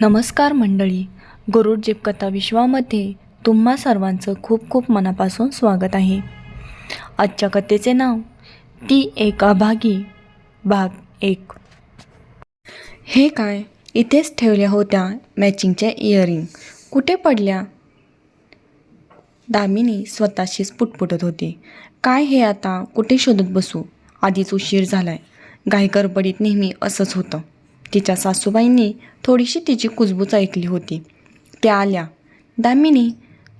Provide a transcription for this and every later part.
नमस्कार मंडळी. गरुड जीपकथा विश्वामध्ये तुम्हा सर्वांचं खूप खूप मनापासून स्वागत आहे. आजच्या कथेचे नाव ती एक अभागी भाग एक. हे काय? इथेच ठेवल्या होत्या मॅचिंगच्या इयरिंग कुठे पडल्या? दामिनी स्वतःशीच पुटपुटत होती. काय हे आता? कुठे शोधत बसू? आधीच उशीर झालाय. घाई गडबडीत नेहमी असंच होतं. तिच्या सासूबाईंनी थोडीशी तिची कुजबूज ऐकली होती. त्या आल्या दामिनी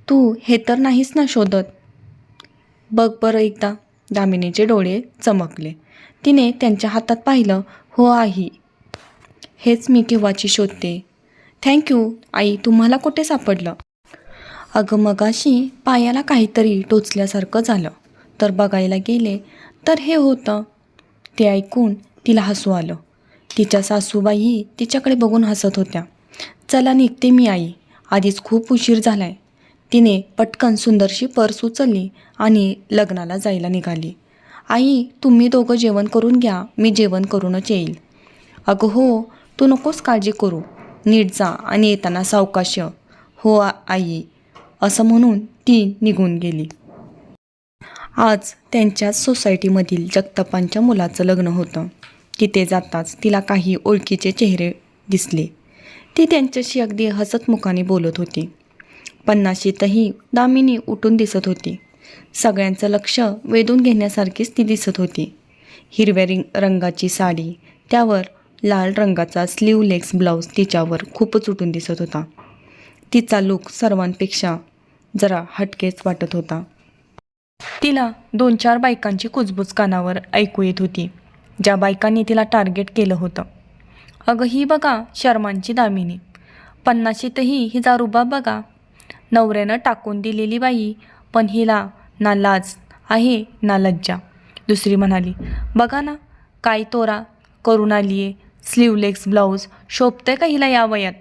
तू हे तर नाहीस ना शोधत. बघ बरं एकदा. दामिनीचे डोळे चमकले. तिने त्यांच्या हातात पाहिलं हो आई हेच मी केव्हाची शोधते. थँक्यू आई तुम्हाला कुठे सापडलं? अगं मगाशी पायाला काहीतरी टोचल्यासारखं झालं. तर बघायला गेले तर हे होतं. ते ऐकून तिला हसू आलं. तिच्या सासूबाई तिच्याकडे बघून हसत होत्या. चला निघते मी आई. आधीच खूप उशीर झालाय. तिने पटकन सुंदरशी पर्स उचलली आणि लग्नाला जायला निघाली. आई तुम्ही दोघं जेवण करून घ्या. मी जेवण करूनच येईल. अगं हो तू नकोस काळजी करू. नीट जा आणि येताना सावकाश हो आई. असं म्हणून ती निघून गेली. आज त्यांच्याच सोसायटीमधील जगतापांच्या मुलाचं लग्न होतं. तिथे जाताच तिला काही ओळखीचे चेहरे दिसले. ती त्यांच्याशी अगदी हसतमुखाने बोलत होती. पन्नाशीतही दामिनी उठून दिसत होती. सगळ्यांचं लक्ष वेधून घेण्यासारखीच ती दिसत होती. हिरव्या रिंग रंगाची साडी त्यावर लाल रंगाचा स्लीवलेक्स ब्लाऊज तिच्यावर खूपच उठून दिसत होता. तिचा लुक सर्वांपेक्षा जरा हटकेच वाटत होता. तिला दोन चार बायकांची कुजबूज कानावर ऐकू येत होती. ज्या बायकांनी तिला टार्गेट केलं होतं. अगं ही बघा शर्मांची दामिनी. पन्नाशीतही हिचा रुबाब बघा. नवऱ्यानं टाकून दिलेली बाई पण हिला ना लाज आहे ना लज्जा. दुसरी म्हणाली बघा ना काय तोरा करून आली आहे स्लीवलेक्स ब्लाऊज शोभतंय का हिला या वयात?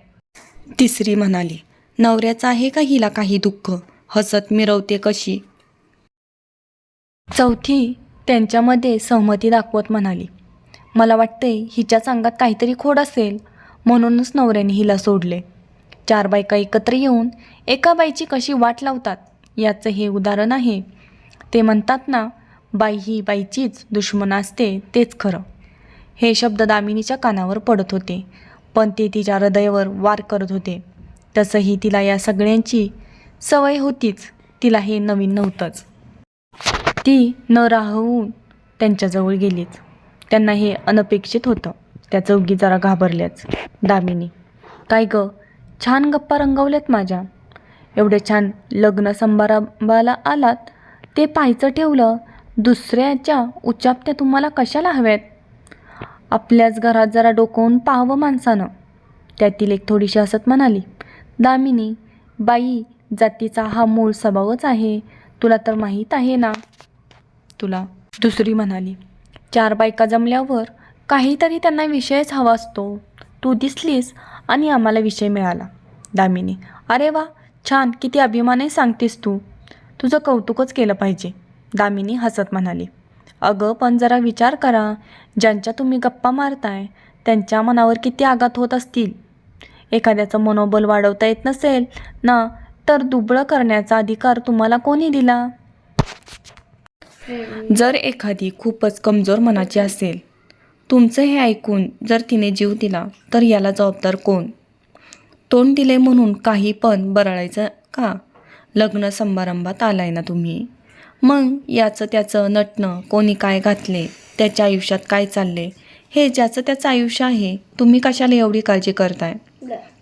तिसरी म्हणाली नवऱ्याचं आहे का हिला काही दुःख? हसत मिरवते कशी? चौथी त्यांच्यामध्ये सहमती दाखवत म्हणाली. मला वाटते हिच्याच अंगात काहीतरी खोड असेल. म्हणूनच नवऱ्याने हिला सोडले. चार बायका एकत्र येऊन एका बाईची कशी वाट लावतात? याचं हे उदाहरण आहे. ते म्हणतात ना बाई ही बाईचीच दुश्मन असते तेच खरं. हे शब्द दामिनीच्या कानावर पडत होते पण ते तिच्या हृदयावर वार करत होते. तसंही तिला या सगळ्यांची सवय होतीच. तिला हे नवीन नव्हतंच. ती न राहून त्यांच्याजवळ गेलीच त्यांना हे अनपेक्षित होतं. त्या चौघी जरा घाबरल्याच दामिनी. काय ग? छान गप्पा रंगवल्यात माझ्या. एवढे छान लग्न समारंभाला आलात ते पाहायचं ठेवलं दुसऱ्याच्या उचाप्त्या तुम्हाला कशाला हव्यात? आपल्याच घरात जरा डोकवून पाहावं माणसानं. त्यातील एक थोडीशी हसत म्हणाली दामिनी बाई जातीचा हा मूळ स्वभावच आहे. तुला तर माहीत आहे ना तुला. दुसरी म्हणाली चार बायका जमल्यावर काहीतरी त्यांना विषयच हवा असतो. तू दिसलीस आणि आम्हाला विषय मिळाला. दामिनी अरे वा छान किती अभिमाने सांगतेस तू. तुझं कौतुकच केलं पाहिजे. दामिनी हसत म्हणाली अगं पण जरा विचार करा. ज्यांच्या तुम्ही गप्पा मारताय त्यांच्या मनावर किती आघात होत असतील. एखाद्याचं मनोबल वाढवता येत नसेल ना तर दुबळं करण्याचा अधिकार तुम्हाला कोणी दिला? जर एखादी खूपच कमजोर मनाची असेल तुमचं हे ऐकून जर तिने जीव दिला तर याला जबाबदार कोण? तोंड दिले म्हणून काही पण बरळायचं का? लग्न समारंभात आलाय ना तुम्ही. मग याचं त्याचं नटणं कोणी काय घातले? त्याच्या आयुष्यात काय चालले हे ज्याचं त्याचं आयुष्य आहे तुम्ही कशाला एवढी काळजी करताय?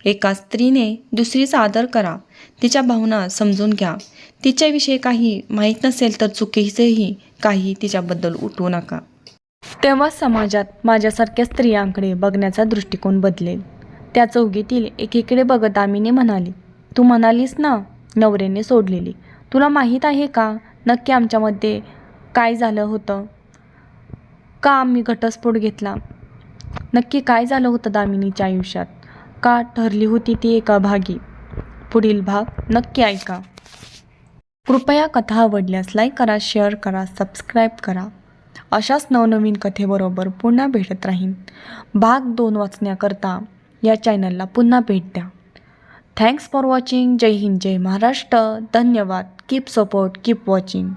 एका स्त्रीने दुसरीचा आदर करा. तिच्या भावना समजून घ्या. तिच्याविषयी काही माहीत नसेल तर चुकीचेही काही तिच्याबद्दल उठवू नका. तेव्हा समाजात माझ्यासारख्या स्त्रियांकडे बघण्याचा दृष्टिकोन बदलेल. त्या चौघीतील एकीकडे बघत दामिनी म्हणाली तू म्हणालीस ना नवरेने सोडलेली. तुला माहीत आहे का? नक्की आमच्यामध्ये काय झालं होतं? का आम्ही घटस्फोट घेतला? नक्की काय झालं होतं दामिनीच्या आयुष्यात? का ठरली होती ती एका भागी. पुढील भाग नक्की ऐका. कृपया कथा आवडल्यास लाईक करा शेअर करा सबस्क्राईब करा. अशाच नवनवीन कथेबरोबर पुन्हा भेटत राहीन. भाग दोन वाचण्याकरता या चॅनलला पुन्हा भेट द्या. Thanks for watching Jai Hind Jai Maharashtra. धन्यवाद. Keep support keep watching